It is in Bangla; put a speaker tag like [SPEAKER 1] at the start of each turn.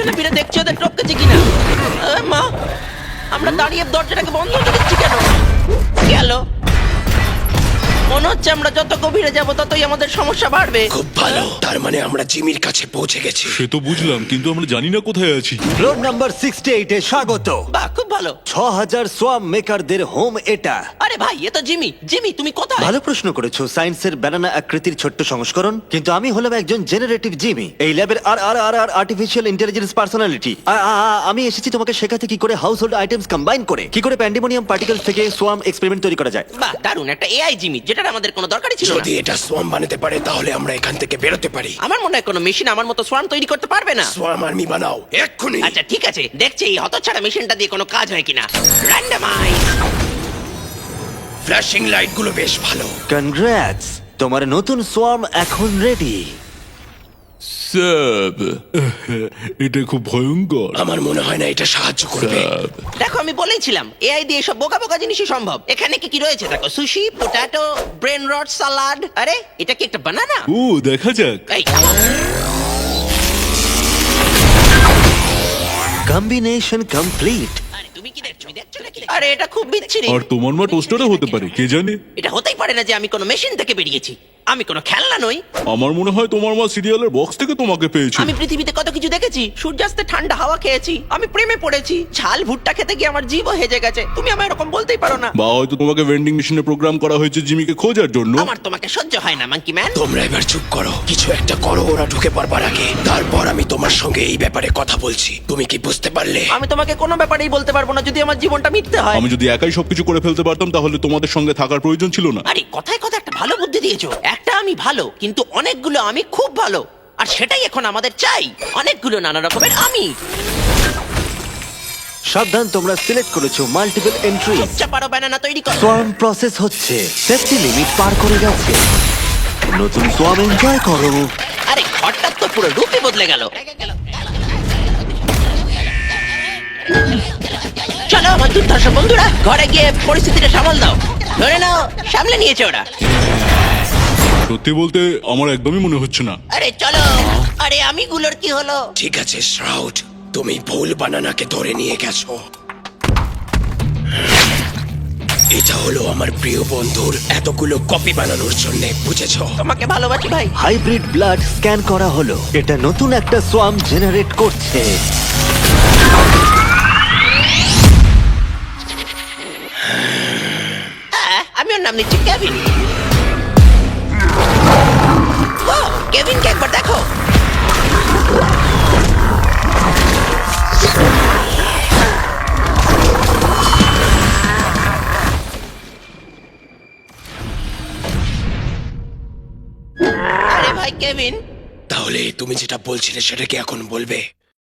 [SPEAKER 1] পিছনে ফিরে দেখছি ওদের টপকেছে কিনা। মা আমরা দাঁড়িয়ে দরজাটাকে বন্ধ করে দিচ্ছি কেন? হচ্ছে আমরা যত গভীরে যাব ততই আমাদের সমস্যা বাড়বে।
[SPEAKER 2] খুব ভালো। তার মানে আমরা জিমির কাছে পৌঁছে গেছি।
[SPEAKER 3] সে তো বুঝলাম কিন্তু আমরা জানি না কোথায় আছি।
[SPEAKER 4] ফ্লোর নাম্বার সিক্সটি এইটে স্বাগত।
[SPEAKER 1] বাহ খুব ভালো।
[SPEAKER 4] ছ হাজার সোয়াম মেকারদের হোম এটা।
[SPEAKER 1] আরে ভাই এ তো জিমি। জিমি তুমি কোথায়?
[SPEAKER 4] ভালো প্রশ্ন করেছ সায়েন্সের ব্যানানা আকৃতির ছোট্ট সংস্করণ। কিন্তু আমি হলাম একজন জেনারেটিভ জিমি। এই ল্যাবের আর আর আর আর আর্টিফিশিয়াল ইন্টেলিজেন্স পার্সোনালিটি আমি এসেছি তোমাকে শেখাতে কি করে হাউস হোল্ড আইটেমস কম্বাইন করে। কি করে প্যান্ডেমোনিয়াম পার্টিকেলস থেকে সোয়াম এক্সপেরিমেন্ট তৈরি করা যায়।
[SPEAKER 1] বাহ দারুণ একটা এআই জিমি আমাদের কোনো দরকারই ছিল না।
[SPEAKER 2] যদি এটা সোয়াম বানাতে পারে তাহলে আমরা এখান থেকে বেরোতে পারি।
[SPEAKER 1] আমার মনে হয় কোনো মেশিন আমার মতো সোয়াম তৈরি করতে পারবে না।
[SPEAKER 2] সোয়াম আর্মি বানাও এক্ষুনি।
[SPEAKER 1] আচ্ছা ঠিক আছে। দেখছি এই হতছাড়া মেশিনটা দিয়ে কোনো কাজ হয় কিনা। র্যান্ডমাইজ
[SPEAKER 2] ফ্ল্যাশিং লাইটগুলো বেশ ভালো।
[SPEAKER 4] কনগ্রাটস তোমার নতুন সোয়াম এখন রেডি
[SPEAKER 3] স্যাব এটা খুব ভয়ঙ্কর।
[SPEAKER 2] আমার মনে হয় না এটা সাহায্য করবে।
[SPEAKER 3] স্যাব
[SPEAKER 1] দেখো আমি বলেইছিলাম এআই দিয়ে সব বোকা বোকা জিনিসই সম্ভব। এখানে কি কি রয়েছে? দেখো sushi potato brain rod salad আরে এটা কি একটা বানানা
[SPEAKER 3] ও দেখা যাক।
[SPEAKER 1] এই।
[SPEAKER 4] কম্বিনেশন কমপ্লিট
[SPEAKER 1] আরে তুমি কি দেখছ? তুমি দেখছ নাকি? আরে এটা খুব বিচ্ছিরি।
[SPEAKER 3] আর তোমার মা টোস্টারও হতে পারে কে জানে?
[SPEAKER 1] এটা হতেই পারে না যে আমি কোনো মেশিন থেকে বেরিয়েছি। আমি কোনো খেলনা নই।
[SPEAKER 3] আমার মনে হয় তোমার মা সিরিয়ালের বক্স থেকে তোমাকে পেয়েছে।
[SPEAKER 1] আমি পৃথিবীতে কত কিছু দেখেছি। সূর্যাস্তে ঠান্ডা হাওয়া খেয়েছি। আমি প্রেমে পড়েছি। ঝাল ভুট্টা খেতে গিয়ে আমার জীবও হেজে গেছে। তুমি আমায় এরকম বলতেই পারো না।
[SPEAKER 3] বা হয়তো তোমাকে ভেন্ডিং মেশিনে প্রোগ্রাম করা হয়েছে জিমিকে খোঁজার জন্য।
[SPEAKER 1] আমার তোমাকে সহ্য হয় না মাঙ্কি ম্যান
[SPEAKER 2] তোমরা এবার চুপ করো। কিছু একটা করো ওরা ঢুকে পড়বার আগে। তারপর আমি তোমার সঙ্গে এই ব্যাপারে কথা বলছি। তুমি কি বুঝতে পারলে?
[SPEAKER 1] আমি তোমাকে কোনো ব্যাপারেই বলতে পারব না যদি আমার জীবনটা মিটতে হয়।
[SPEAKER 3] আমি যদি একাই সবকিছু করে ফেলতে পারতাম তাহলে তোমাদের সঙ্গে থাকার প্রয়োজন ছিল না।
[SPEAKER 1] আরে কথায় কথা ভালো বুদ্ধি দিয়েছ। একটা আমি ভালো কিন্তু অনেকগুলো আমি খুব ভালো। আর সেটাই এখন আমাদের চাই। অনেকগুলো নানা রকমের আমি।
[SPEAKER 4] সাবধান তোমরা সিলেক্ট করেছ মাল্টিপল এন্ট্রি।
[SPEAKER 1] চাপারো ব্যানানা তৈরি করো।
[SPEAKER 4] সোয়াম প্রসেস হচ্ছে। সেফটি লিমিট পার করে গেছে। নতুন সোয়াম এনজয় করো।
[SPEAKER 1] আরে ঘরটা তো পুরো রূপে বদলে গেল। চলো আমার দুর্ধর্ষ বন্ধুরা ঘরে গিয়ে পরিস্থিতিটা সামাল দাও। ধরে নাও সামলে নিয়েছে ওরা।
[SPEAKER 3] সত্যি বলতে আমার একদমই মনে হচ্ছে না।
[SPEAKER 1] আরে চলো আরে আমি গুলোর কি হলো?
[SPEAKER 2] ঠিক আছে শ্রাউড তুমি ভুল বানানাকে ধরে নিয়ে গেছো। এটা হলো আমার প্রিয় বন্ধুর এতগুলো কপি বানানোর জন্য বুঝেছ?
[SPEAKER 1] তোমাকে ভালোবাসি ভাই।
[SPEAKER 4] হাইব্রিড ব্লাড স্ক্যান করা হলো। এটা নতুন একটা সোয়াম জেনারেট করছে।
[SPEAKER 1] আমি নাম নিচ্ছি কেভিন কেভিনকে একবার দেখো। আরে ভাই কেভিন
[SPEAKER 2] তাহলে তুমি যেটা বলছিলে সেটা কি এখন বলবে?